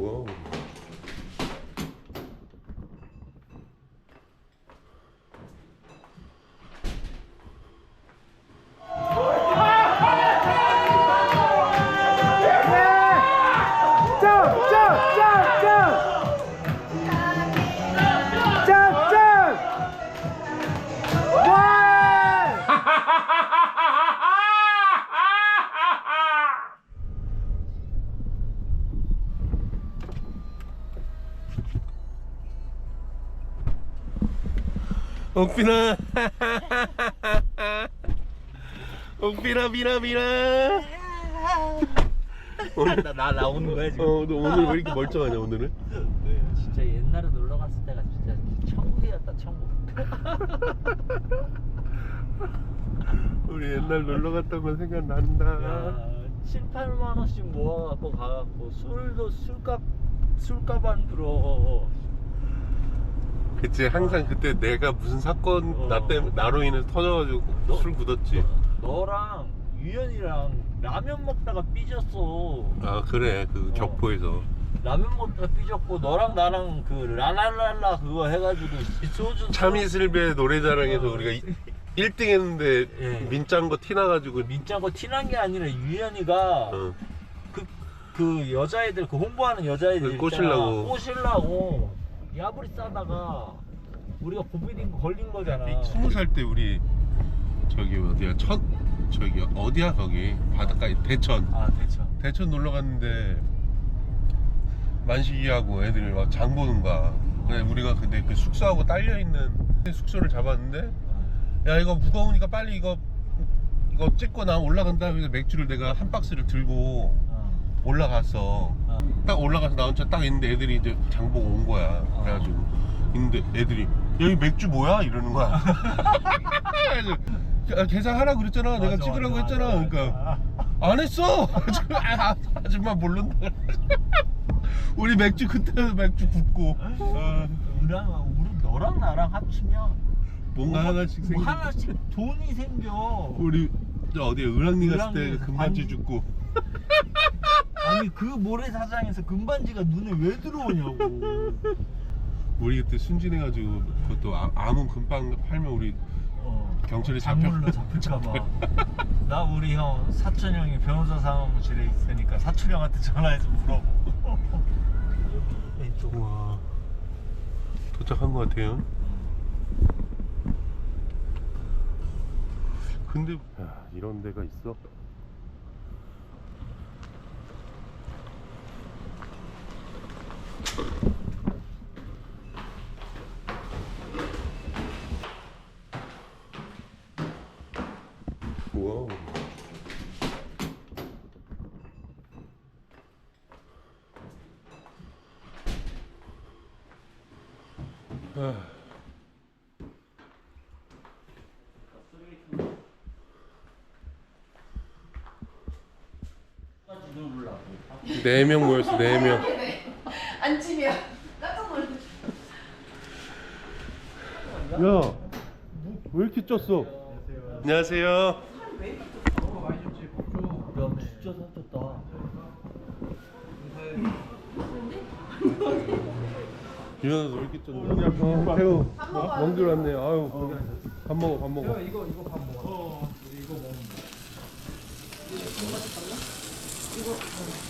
우 옥빈아. 옥빈아 비나 비나. 오늘 나, 나 나오는 거야 지금? 어, 너 오늘 왜 이렇게 멀쩡하냐 오늘은? 진짜 옛날에 놀러 갔을 때가 진짜 천국이었다 천국 우리 옛날 놀러 갔던 거 생각난다. 야, 7, 8만 원씩 모아갖고 가갖고 술도 술값 술값 안 들어 그치 항상 그때 내가 무슨 사건 어. 나 때문에 나로 인해서 터져가지고 너- 술 굳었지. 너랑 유연이랑 라면 먹다가 삐졌어 아 그래 그 어. 격포에서 라면 먹다가 삐졌고 너랑 나랑 그 라랄랄라 그거 해가지고 소주 참이슬배 노래자랑에서 우리가 1등 했는데 예. 민짠 거 티나가지고 민짜고 티난 게 아니라 유연이가 어. 그, 그 여자애들 그 홍보하는 여자애들 그 꼬시려고. 있잖아. 꼬시려고 야부리 싸다가 우리가 고비딩 걸린 거잖아 스무 살 때 우리 저기 어디야 첫 저기 어디야 거기 바닷가 대천 아 대처 대천 놀러 갔는데 만식이하고 애들이 막장 보는 거야. 그래 우리가 근데 그 숙소하고 딸려 있는 숙소를 잡았는데 야 이거 무거우니까 빨리 이거 이거 찍고 나 올라간다. 그래서 맥주를 내가 한 박스를 들고 어. 올라갔어. 어. 딱 올라가서 나 혼자 딱 있는데 애들이 이제 장 보고 온 거야. 그래가지고 있는데 애들이 여기 맥주 뭐야 이러는 거야. 그래서 야, 계산하라 그랬잖아. 내가 맞아, 찍으라고 맞아, 했잖아. 맞아, 그러니까 맞아. 안 했어. 아, 아줌마 모른다. 우리 맥주 그때 맥주 굽고 어, 우리랑 우리 너랑 나랑 합치면 뭔가 뭐, 하나씩 뭐 생기. 하나씩 돈이 생겨 우리 저 어디에 을왕리 갔을 때 을왕리 금반지 반지. 줍고 아니 그 모래사장에서 금반지가 눈에 왜 들어오냐고 우리 그때 순진해가지고 그것도 아, 아무 금방 팔면 우리 어. 경찰에 잡혀. 작물로 잡힐까봐. 나 우리 형 사촌 형이 변호사 사무실에 있으니까 사촌 형한테 전화해서 물어보고. 왼쪽. 와 도착한 것 같아요. 근데 야, 이런 데가 있어? 네 명 모였어 네 명. 앉으면 깜짝 놀랐 야, 왜 이렇게 쪘어? 안녕하세요. 야 진짜 살쪘다. 유연아 너왜 이렇게 쪘냐? 어, 태우. 밥. 먼길 왔네. 아유. 밥 먹어 밥 먹어. 소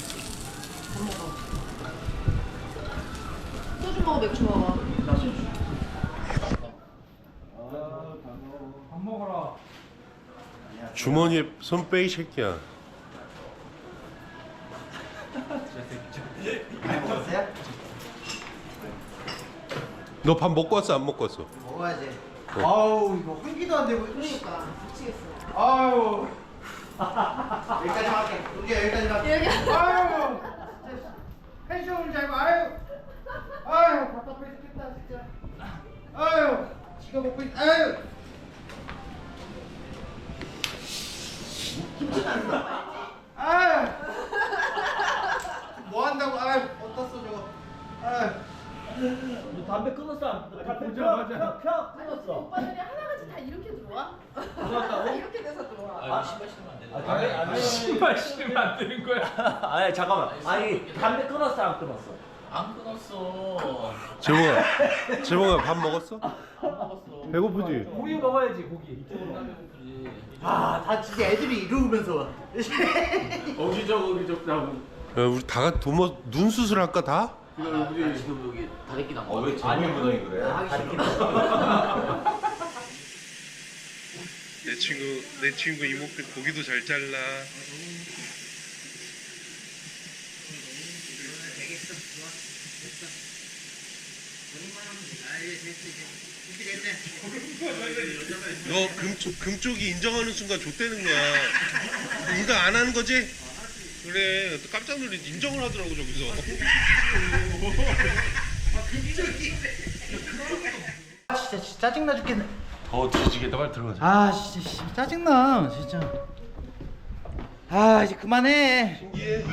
주 먹어 맥주 먹어 주머니에 손 빼이 새끼야. 너밥 먹고 왔어 안 먹고 왔어? 먹어야지. 아우 이거 환기도 안 되고. 그러니까 미치겠어 아유. 여기까지 할게. 여기 여기까지 할게. 여기 아유. 펜션을 잘고 아유. 아유 답답해 죽겠다 진짜. 아유. 지가 먹고 있. 아유. 아유. 뭐 한다고? 아유 어디다 써 저거. 아유. 너 담배 끊었어? 안- 너 담배 펴, 보자. 펴, 펴, 끊었어. 오빠들이 하나같이 다 이렇게 들어와? 이렇게 돼서 들어와 아, 담배 안 돼. 신발 마시면 안 되는 거야. 아니 잠깐만. 아니 담배 끊었어 안 끊었어? 안 끊었어. 재봉아 재봉아 밥 먹었어? 배고프지? 고기 먹어야지 고기. 아다 진짜 애들이 이러면서 어기적 어기적 나고. 야, 우리 다 같이 도모 눈 수술할까 다? 우리 지금 여기 다리끼 나. 왜 재민이 부동이 그래? 내 친구 내 친구 이모께 고기도 잘 잘라. 너 금쪽 금쪽이 인정하는 순간 좆되는 거야. 인정 안 하는 거지? 그래 깜짝 놀래 인정을 하더라고 저기서. 진짜 진짜 짜증나 죽겠네 더 뒤지겠다 빨리 들어가자. 아 진짜 씨, 짜증나 진짜 아 이제 그만해 신기해.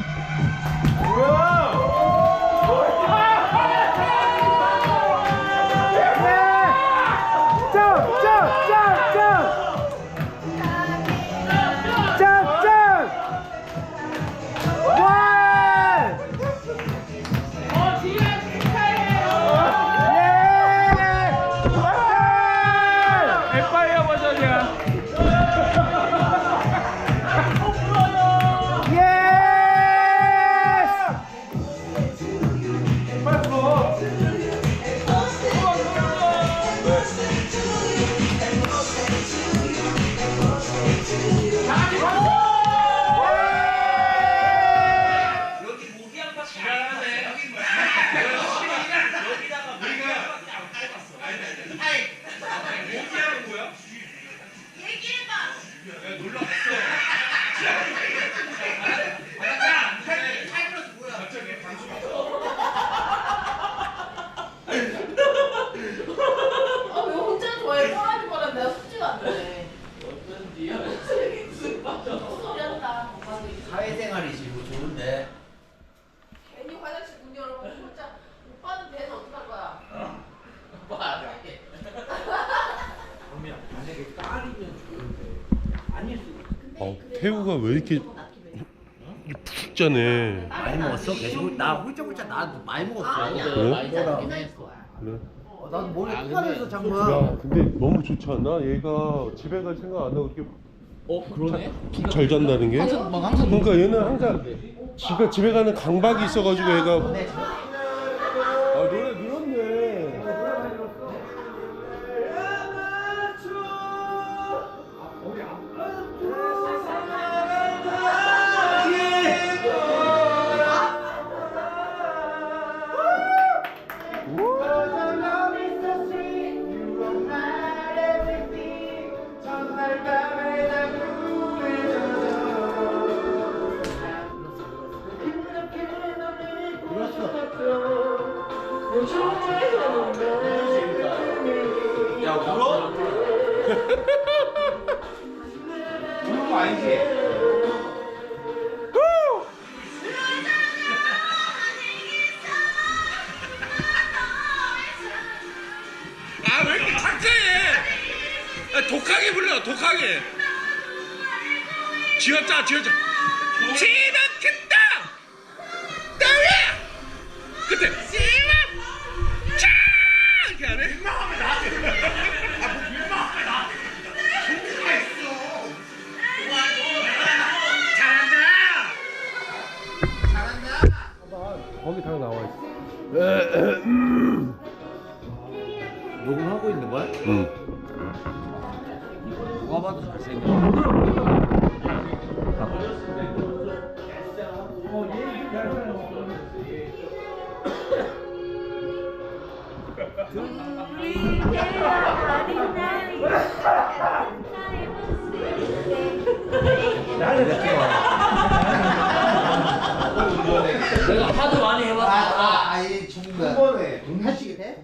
왜 이렇게 푹 자네? 많이 먹었어? 계속 나 훌쩍훌쩍 나도 많이 먹었어. 그래? 맨날 좋아. 그래. 어, 나도 머리 헷갈려서 장마 야, 근데 너무 좋지 않나? 얘가 집에 갈 생각 안 하고 이렇게 어 그러네. 푹 잘 잔다는 게? 항상 막 항상 그러니까 얘는 항상 지가 집에 가는 강박이 있어가지고 얘가 야 울어? 우는 거 아니지? 아 왜 이렇게 착해? 아, 독하게 불러 독하게. 쥐었자 쥐었자. 지 거기 다 나와 있어. 녹음하고 있는 거야? 응. 누가 봐도 잘생겼어. 내가 하도 많이 해봤어. 아, 아예 죽은 거야. 한 번에 하시게 돼?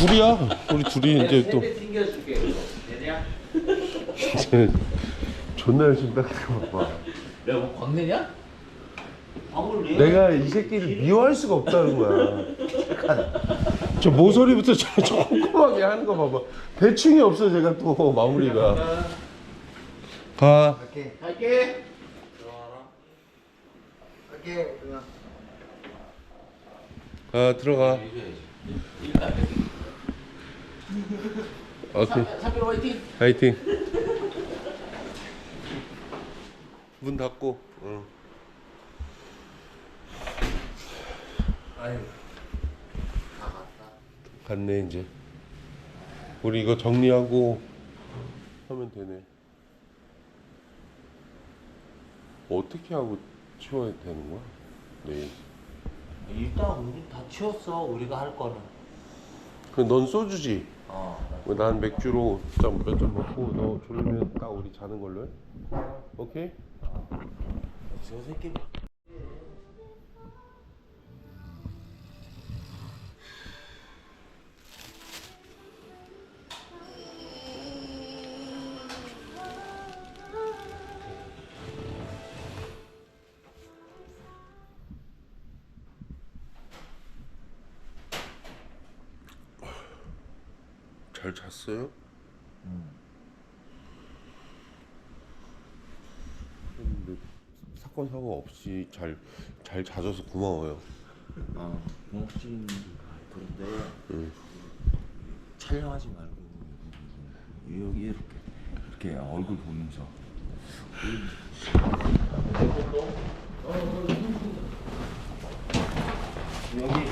둘이야. 우리 둘이 이제 또 튕겨줄게. 되냐? 존나 열심히 닦는 거 봐. 야뭐 광내냐? 아무리 내가 이 새끼를 미워할 수가 없다는 거야. 저 모서리부터 저, 저 꼼꼼하게 하는 거 봐봐. 대충이 없어 제가 또 마무리가. 가. 갈게 갈게 갈게 그냥 가 들어가. 오케이. 삼별 화이팅 파이팅. 문 닫고. 응. 아유. 갔네 이제. 우리 이거 정리하고 하면 되네. 어떻게 하고 치워야 되는 거야? 내일. 일단 우리 다 치웠어. 우리가 할 거는. 그넌 소주지. 어. 난 맥주로 몇잔 먹고 너 졸리면 딱 우리 자는 걸로 해. 오케이? 저 새끼. 잘 잤어요? 근데 사건 사고 없이 잘 잘 자줘서 고마워요. 어. 고맙지. 그런데 응. 촬영하지 말고 여기 이렇게 이렇게 얼굴 보면서. 여기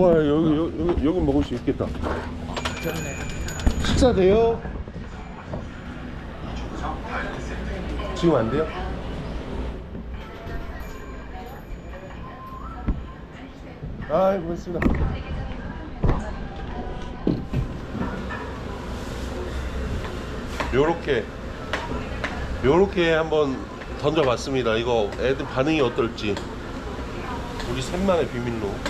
와 여기 여기 여기, 먹을 수 있겠다. 식사 돼요? 지금 안 돼요? 아, 고맙습니다. 요렇게 요렇게 한번 던져봤습니다. 이거 애들 반응이 어떨지. 우리 셋만의 비밀로.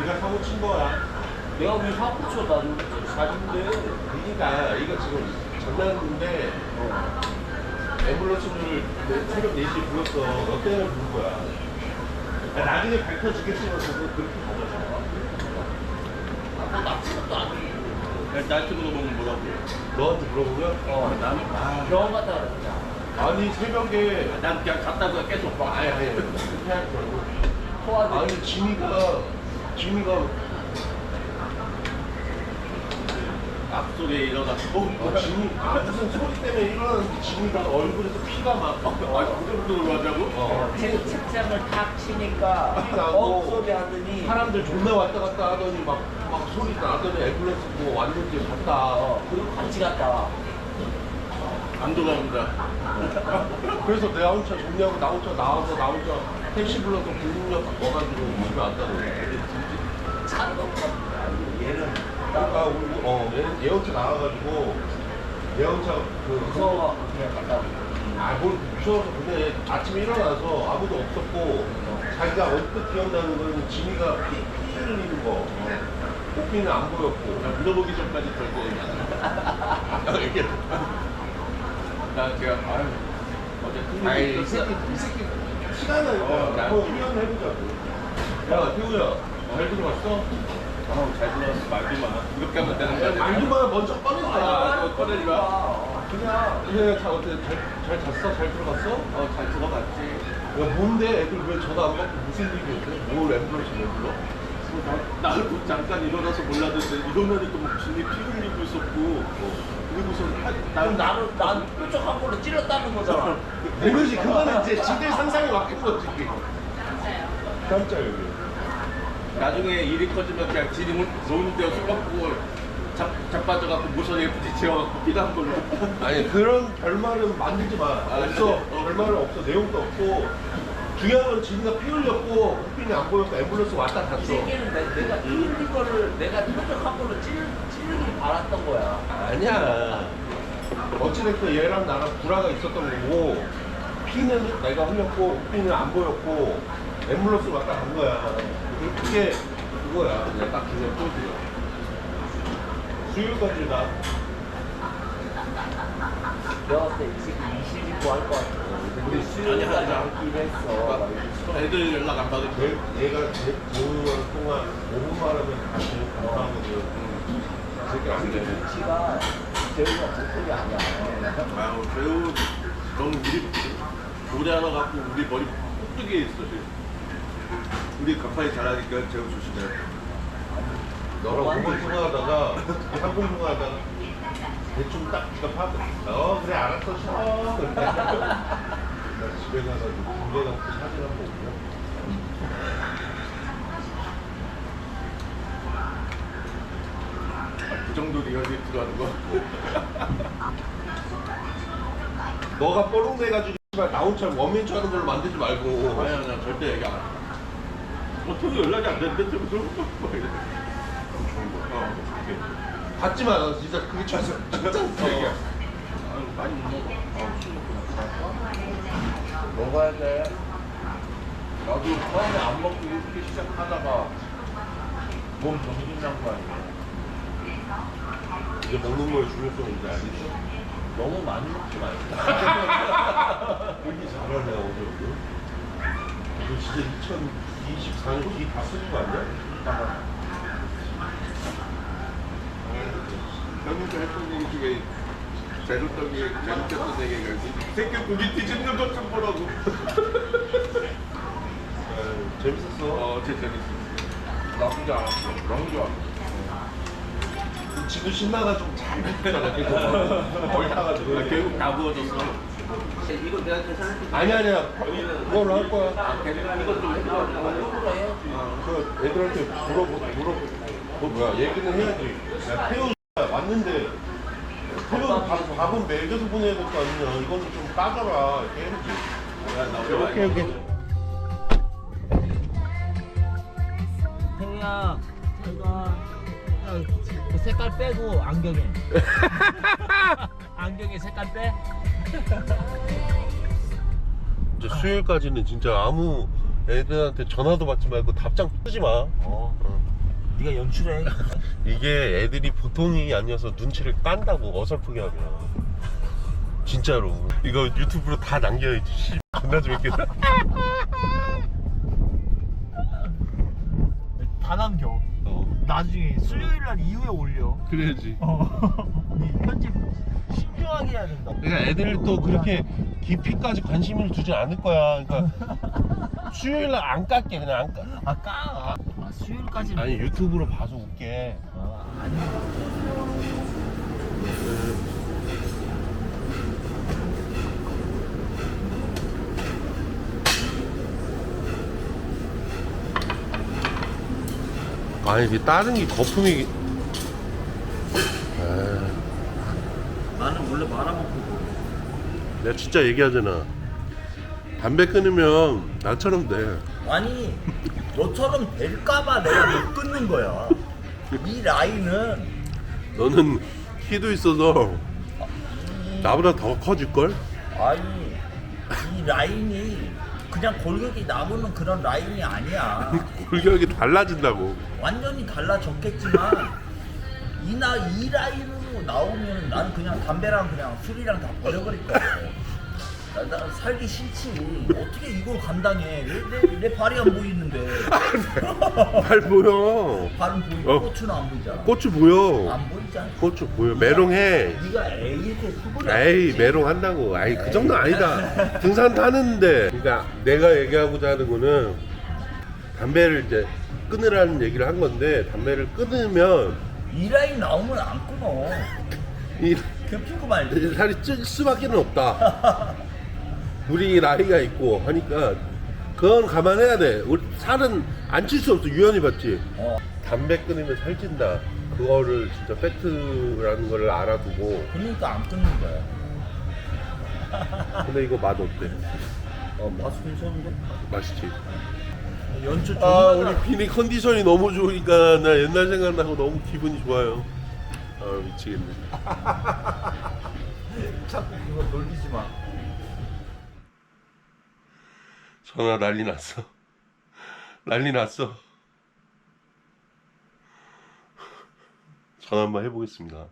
네가 사고 친 거야. 내가 왜 사고 쳐? 나는 사진데. 그러니까 이거 지금 장난인데 어. 앰뷸런스를 내- 새벽 4시에 불렀어. 너 때문에 부른 거야. 야, 나중에 밝혀지겠지만 그거 그렇게 가져가. 나한테 물어보면 뭐라고? 너한테 물어보면? 어 나는 아, 병원 갔다 그랬자 아니 새벽에. 난 그냥 갔다가 계속 봐 말고 소화돼 아니 지미가 지미가 앞소리에 일어나서 아, 지미 아, 무슨 소리 때문에 일어났는데 지미가 얼굴에서 피가 막 아, 그 정도로 하자고? 어. 책- 책장을 탁 치니까 피 나고 어 소리 하더니 사람들 존나 왔다 갔다 하더니 막, 막 소리 나더니 앰뷸런스 뭐 왔는지 갔다. 어 그리고 같이 갔다 와. 안 돌아온다. 그래서 내가 혼자 정리하고 나 혼자 나와서 나 혼자 택시 불러서 불능력 와가지고 집에 왔다고. 얘는 그러 니까 우리 어 얘, 얘 혼자 나와가지고 얘 혼자 그 무서워 그냥 갔다 와. 아뭘 무서워서. 근데 아침에 일어나서 아무도 없었고 자기가 언뜻 기억나는 거는 지미가 피, 피 흘리는 거. 오피는 안 보였고. 나 물어보기 전까지 별거 없냐 이렇게. 나 제가 아유 어제 아이 이 새끼 이 새끼 나니까 어, 나- 한번 표현해보자고. 야 태우야 잘 들어갔어? 어잘 들어왔어 말도 마 이렇게 하면 되는 거 아니야? 말도만 먼저 꺼내지 마 아, 꺼내지 마. 그냥 그냥 자 어때 잘, 잘 잤어? 잘 들어갔어? 어, 잘 들어갔지. 야 뭔데 애들 왜 전화 안 받고 무슨 일이었대? 뭘 앰뷸런스 왜 불러? 나도 잠깐 일어나서 몰랐는데 일어나니까 막 진이 피 흘리고 있었고 그리고서 그럼 나는 난 뾰족한 걸로 찔렀다는 거잖아. 모르지 그거는 이제 지들 상상이 맡긴 거지 깜짝이야 나중에 일이 커지면 그냥 지리 노는 데술 먹고 잡, 자빠져갖고 모서리에 부딪혀갖고 피난 걸로. 아니 그런 별말은 만들지 마 없어. 별말은 없어. 내용도 없고. 중요한 건 지리가 피 흘렸고 호핀이 안 보였고 앰뷸런스 왔다 이 갔어. 새끼는 내, 내가 찔린 거를 내가 뾰족한 걸로 찔, 찔르길 바랐던 거야. 아니야. 어찌됐든 얘랑 나랑 불화가 있었던 거고 피는 내가 흘렸고 호핀은 안 보였고 앰뷸런스 왔다 간 거야 그게 그거야 딱 그냥 포즈야 수요일까지 나 내가 봤을 때이 새끼 이실직고 할것 같아. 아니, 하자. 앉기로 했어. 애들 연락 안 받을 내, 내가 제 좋은 동안 5분 말하면 다시 감사하거든 안 돼. 재우가 제풀이 아니야. 아유 배우 너무 우리 오래 하나 갖고 우리 머리 꼭두기에 있어 지금 우리 가파이 잘하니까 제우 조심해 너랑 한번 통화하다가 한번 통화하다가 대충 딱 네가 파악해 어. 그래 알았어 그런데 나 집에 가서 군대 가서 사진 한번 올려. 그 정도 리허설 들어가는 거? 너가 뽀록내가지고 씨발 나 혼자 하는 걸로 만들지 말고. 아니야 나 절대 얘기 안 해. 어떻게 연락이 안 되는데 좀 그런 거뭐 이래. 어, 이렇게. 받지 마너 진짜 그게 최소 진짜 아유, 많이 못 먹어. 아, 술 먹고 먹어야 돼. 나도 처음에 안 먹고 이렇게 시작하다가 몸 정신 난거 아니야. 이제 먹는 거에 중요성을 이제 알겠어 너무 많이 먹지 말고. 되게 잘하네 어제도 너 진짜 2024년 기다 쓰는 거 아니야? 형님도 했던 얘기 중에 재밌던 얘기, 재밌었던 얘기가 있어. 새끼 고기 뒤집는 것 좀 보라고. 아유, 재밌었어 어, 제 재밌어. 나쁘지 않았어. 너무 좋아. 지도 신나가지고 잘 먹잖아 계속 거의 타가지고 나 결국 다 부어졌어. 이거 내가 계산할게. 아니 아니야 그걸로 할 거야 이거 좀 해줘. 이거 해야지. 그 애들한테 물어보 물어보 뭐 뭐야 얘기는 해야지 야 태우 왔는데 태우 밥, 밥은 먹여서 보내야 될 거 아니냐 이거는 좀 따져라 이렇게 해야지 오케이, 오케이. 태우야, 태우가 그 색깔 빼고 안경에. 안경에 색깔 빼. 이제 수요일까지는 진짜 아무 애들한테 전화도 받지 말고 답장 쓰지 마 어. 네가 연출해. 이게 애들이 보통이 아니어서 눈치를 깐다고 어설프게 하면 진짜로 이거 유튜브로 다 남겨야지 씨 존나 재밌겠다 다 남겨. 어 나중에 수요일 날 이후에 올려. 그래야지 어. 이 편집 신중하게 해야 된다. 그러니까 애들도 그렇게 깊이까지 관심을 두지 않을 거야 그러니까 수요일 날 안 깎게 그냥 안 깎. 아 까. 아, 수요일까지. 아니 유튜브로 봐서 웃게 아, 아니. 아니 이게 다른 게 거품이 아, 나는 원래 말아먹고. 내가 진짜 얘기하잖아 담배 끊으면 나처럼 돼 아니, 너처럼 될까봐 내가 못 끊는 거야. 이 라인은 너는 키도 있어서 나보다 더 커질걸? 아니 이 라인이 그냥 골격이 나오는 그런 라인이 아니야. 골격이 달라진다고 완전히 달라졌겠지만 이나 이 라인으로 나오면 난 그냥 담배랑 그냥 술이랑 다 버려버릴 거야. 나, 나 살기 싫지. 어떻게 이걸 감당해? 내, 내, 내 발이 안 보이는데. 발 보여 발은 보이고 어. 꽃은 안 보이잖아. 고추 보여 안 보이잖아. 고추 보여 메롱해 네가 에이한테 수그려. 에이 메롱 한다고 아이 그 정도 아니다 등산 타는데 그러니까 내가 얘기하고자 하는 거는 담배를 이제 끊으라는 얘기를 한 건데 담배를 끊으면 이 라인 나오면 안 끊어. 이 캠핑카 말지. 살이 찔 수밖에 없다. 우리 나이가 있고 하니까 그건 감안해야 돼. 우리 살은 안 찔 수 없어. 유연히 봤지. 어. 담배 끊으면 살찐다. 그거를 진짜 팩트라는 거를 알아두고. 그러니까 안 끊는 거야. 근데 이거 맛 어때? 어, 맛 괜찮은데? 맛있지. 연초 아 우리 비니 컨디션이 너무 좋으니까 나 옛날 생각나고 너무 기분이 좋아요. 아 미치겠네. 자꾸 그거 놀리지 마. 전화 난리 났어. 난리 났어. 전화 한번 해보겠습니다.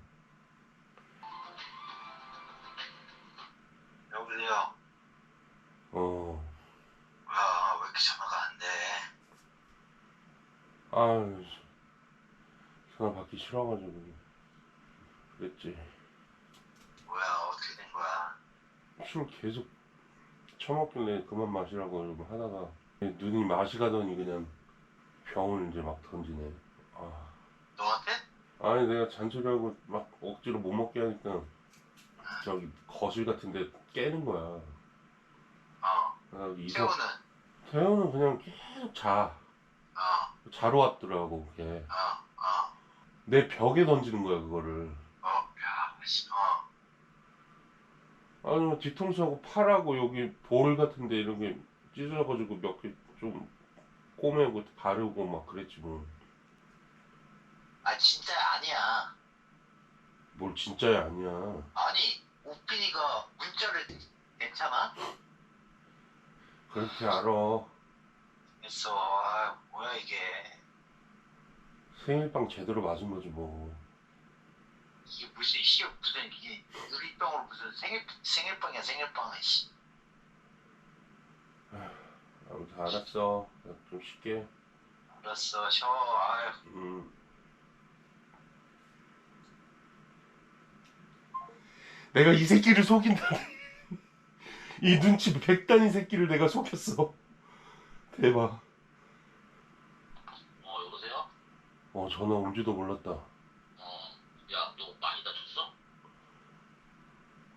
여보세요. 어. 뭐야 왜 이렇게 전화 가안 돼? 아 전화 받기 싫어가지고 그랬지. 뭐야 어떻게 된 거야? 술 계속 처먹길래 그만 마시라고 좀 하다가 눈이 맛이 가더니 그냥 병을 이제 막 던지네. 아. 너한테? 아니 내가 잔소리하고 막 억지로 못 먹게 하니까 저기 거실 같은데 깨는 거야. 어. 그래서 이서 태우는? 태연은 그냥 계속 자. 어. 자러 왔더라고 그게. 어. 어. 내 벽에 던지는 거야 그거를. 어. 야. 씨. 어. 아니 뭐 뒤통수하고 팔하고 여기 볼 같은데 이런 게 찢어져가지고 몇 개 좀 꼬매고 바르고 막 그랬지 뭐. 아 진짜 아니야. 뭘 진짜야 아니야. 아니 우빈이가 문자를 괜찮아? 그렇게 알아. 했어. 아 뭐야 이게. 생일빵 제대로 맞은 거지 뭐. 이게 무슨 씨 무슨 이게 유리병으로 무슨 생일 생일빵이야 생일빵 씨. 아무튼 알았어. 나좀 쉴게. 알았어 쉬어. 아유. 음. 내가 이 새끼를 속인다. 이 눈치 백단이 새끼를 내가 속였어. 대박. 어 여보세요? 어 전화 온 지도 몰랐다. 어. 야 너 많이 다쳤어?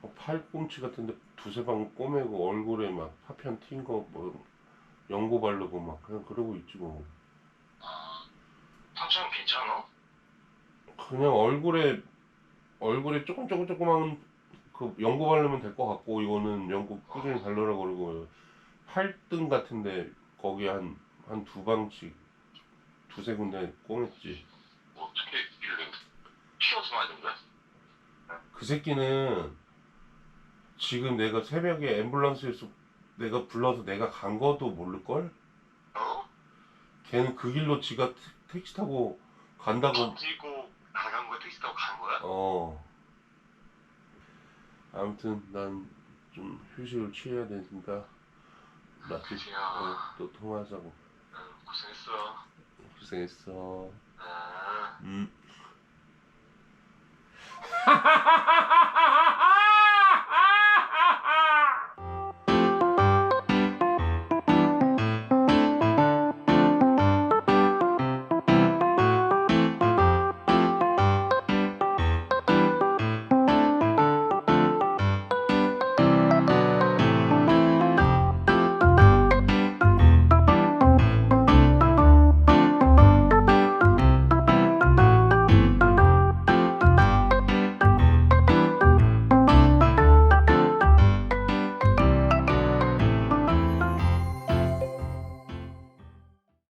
어, 팔꿈치 같은데 두세 방 꼬매고 얼굴에 막 파편 튄거뭐 연고 바르고 막 그냥 그러고 있지 뭐. 아. 상처는 괜찮아? 그냥 얼굴에 얼굴에 조금 조금 조금만 그 연고 바르면 될 것 같고 이거는 연고 꾸준히 바르라 그러고 팔등 같은데 거기 한 한 두 방씩 두세 군데 꼬맸지. 뭐 어떻게 일을 튀어서 맞은 거야? 그 새끼는 지금 내가 새벽에 앰뷸런스에서 내가 불러서 내가 간 것도 모를 걸? 어? 걔는 그 길로 지가 태- 택시 타고 간다고 던지고 나간 거야? 택시 타고 간 거야? 어. 아무튼 난 좀 휴식을 취해야 되니까 그치요. 어, 또 통화하자고. 응, 고생했어. 고생했어. 아. 음.